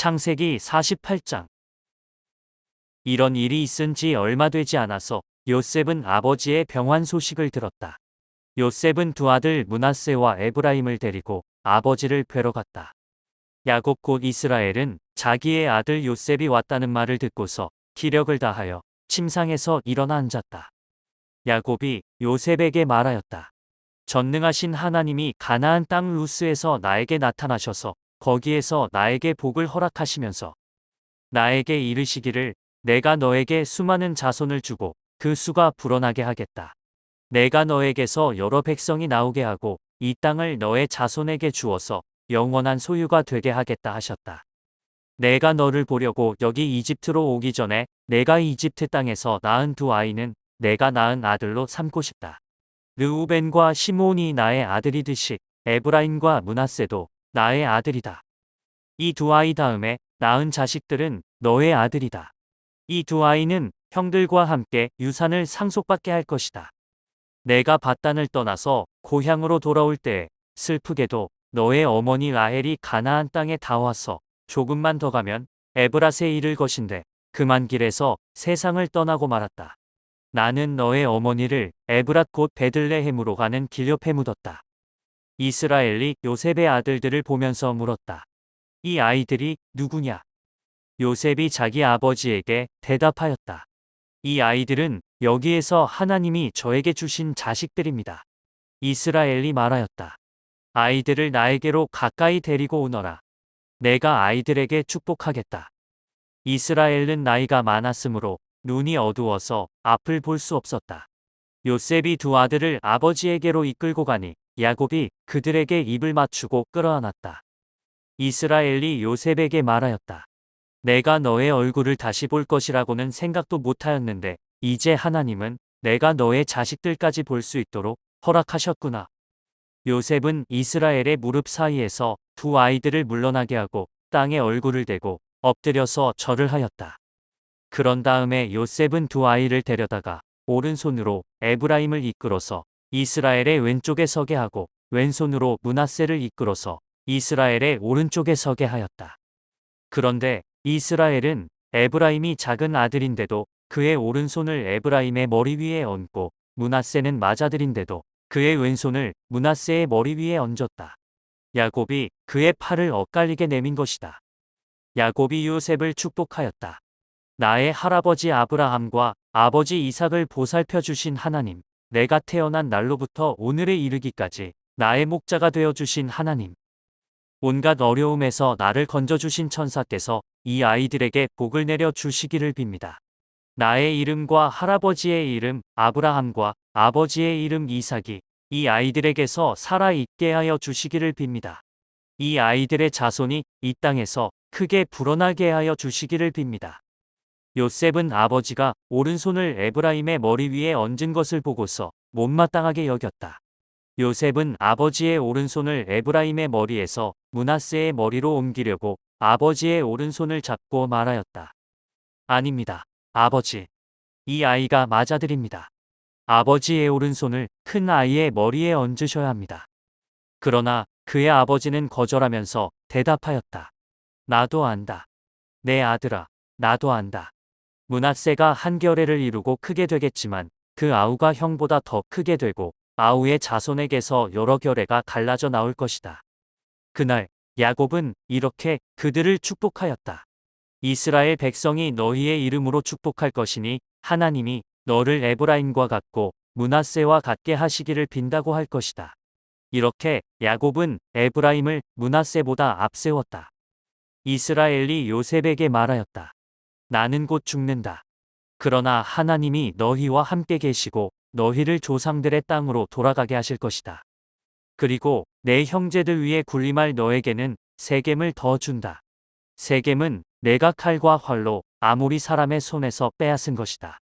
창세기 48장 이런 일이 있은 지 얼마 되지 않아서 요셉은 아버지의 병환 소식을 들었다. 요셉은 두 아들 문하세와 에브라임을 데리고 아버지를 뵈러 갔다. 야곱 곧 이스라엘은 자기의 아들 요셉이 왔다는 말을 듣고서 기력을 다하여 침상에서 일어나 앉았다. 야곱이 요셉에게 말하였다. 전능하신 하나님이 가나안 땅 루스에서 나에게 나타나셔서 거기에서 나에게 복을 허락하시면서 나에게 이르시기를 내가 너에게 수많은 자손을 주고 그 수가 불어나게 하겠다. 내가 너에게서 여러 백성이 나오게 하고 이 땅을 너의 자손에게 주어서 영원한 소유가 되게 하겠다 하셨다. 내가 너를 보려고 여기 이집트로 오기 전에 내가 이집트 땅에서 낳은 두 아이는 내가 낳은 아들로 삼고 싶다. 르우벤과 시몬이 나의 아들이듯이 에브라임과 문하세도 나의 아들이다. 이 두 아이 다음에 낳은 자식들은 너의 아들이다. 이 두 아이는 형들과 함께 유산을 상속받게 할 것이다. 내가 바단을 떠나서 고향으로 돌아올 때 슬프게도 너의 어머니 라헬이 가나안 땅에 다 와서 조금만 더 가면 에브라스에 이를 것인데 그만 길에서 세상을 떠나고 말았다. 나는 너의 어머니를 에브랏 곧 베들레헴으로 가는 길 옆에 묻었다. 이스라엘이 요셉의 아들들을 보면서 물었다. 이 아이들이 누구냐? 요셉이 자기 아버지에게 대답하였다. 이 아이들은 여기에서 하나님이 저에게 주신 자식들입니다. 이스라엘이 말하였다. 아이들을 나에게로 가까이 데리고 오너라. 내가 아이들에게 축복하겠다. 이스라엘은 나이가 많았으므로 눈이 어두워서 앞을 볼 수 없었다. 요셉이 두 아들을 아버지에게로 이끌고 가니 야곱이 그들에게 입을 맞추고 끌어안았다. 이스라엘이 요셉에게 말하였다. 내가 너의 얼굴을 다시 볼 것이라고는 생각도 못하였는데 이제 하나님은 내가 너의 자식들까지 볼 수 있도록 허락하셨구나. 요셉은 이스라엘의 무릎 사이에서 두 아이들을 물러나게 하고 땅에 얼굴을 대고 엎드려서 절을 하였다. 그런 다음에 요셉은 두 아이를 데려다가 오른손으로 에브라임을 이끌어서 이스라엘의 왼쪽에 서게 하고 왼손으로 문하세를 이끌어서 이스라엘의 오른쪽에 서게 하였다. 그런데 이스라엘은 에브라임이 작은 아들인데도 그의 오른손을 에브라임의 머리 위에 얹고 문하세는 맏아들인데도 그의 왼손을 문하세의 머리 위에 얹었다. 야곱이 그의 팔을 엇갈리게 내민 것이다. 야곱이 요셉을 축복하였다. 나의 할아버지 아브라함과 아버지 이삭을 보살펴 주신 하나님, 내가 태어난 날로부터 오늘에 이르기까지 나의 목자가 되어 주신 하나님. 온갖 어려움에서 나를 건져 주신 천사께서 이 아이들에게 복을 내려 주시기를 빕니다. 나의 이름과 할아버지의 이름 아브라함과 아버지의 이름 이삭이 이 아이들에게서 살아 있게 하여 주시기를 빕니다. 이 아이들의 자손이 이 땅에서 크게 불어나게 하여 주시기를 빕니다. 요셉은 아버지가 오른손을 에브라임의 머리 위에 얹은 것을 보고서 못마땅하게 여겼다. 요셉은 아버지의 오른손을 에브라임의 머리에서 문하세의 머리로 옮기려고 아버지의 오른손을 잡고 말하였다. 아닙니다. 아버지. 이 아이가 맞아들입니다. 아버지의 오른손을 큰 아이의 머리에 얹으셔야 합니다. 그러나 그의 아버지는 거절하면서 대답하였다. 나도 안다. 내 아들아, 나도 안다. 문하세가 한 결례를 이루고 크게 되겠지만 그 아우가 형보다 더 크게 되고 아우의 자손에게서 여러 결례가 갈라져 나올 것이다. 그날 야곱은 이렇게 그들을 축복하였다. 이스라엘 백성이 너희의 이름으로 축복할 것이니 하나님이 너를 에브라임과 같고 문하세와 같게 하시기를 빈다고 할 것이다. 이렇게 야곱은 에브라임을 문하세보다 앞세웠다. 이스라엘이 요셉에게 말하였다. 나는 곧 죽는다. 그러나 하나님이 너희와 함께 계시고 너희를 조상들의 땅으로 돌아가게 하실 것이다. 그리고 내 형제들 위에 군림할 너에게는 세겜을 더 준다. 세겜은 내가 칼과 활로 아무리 사람의 손에서 빼앗은 것이다.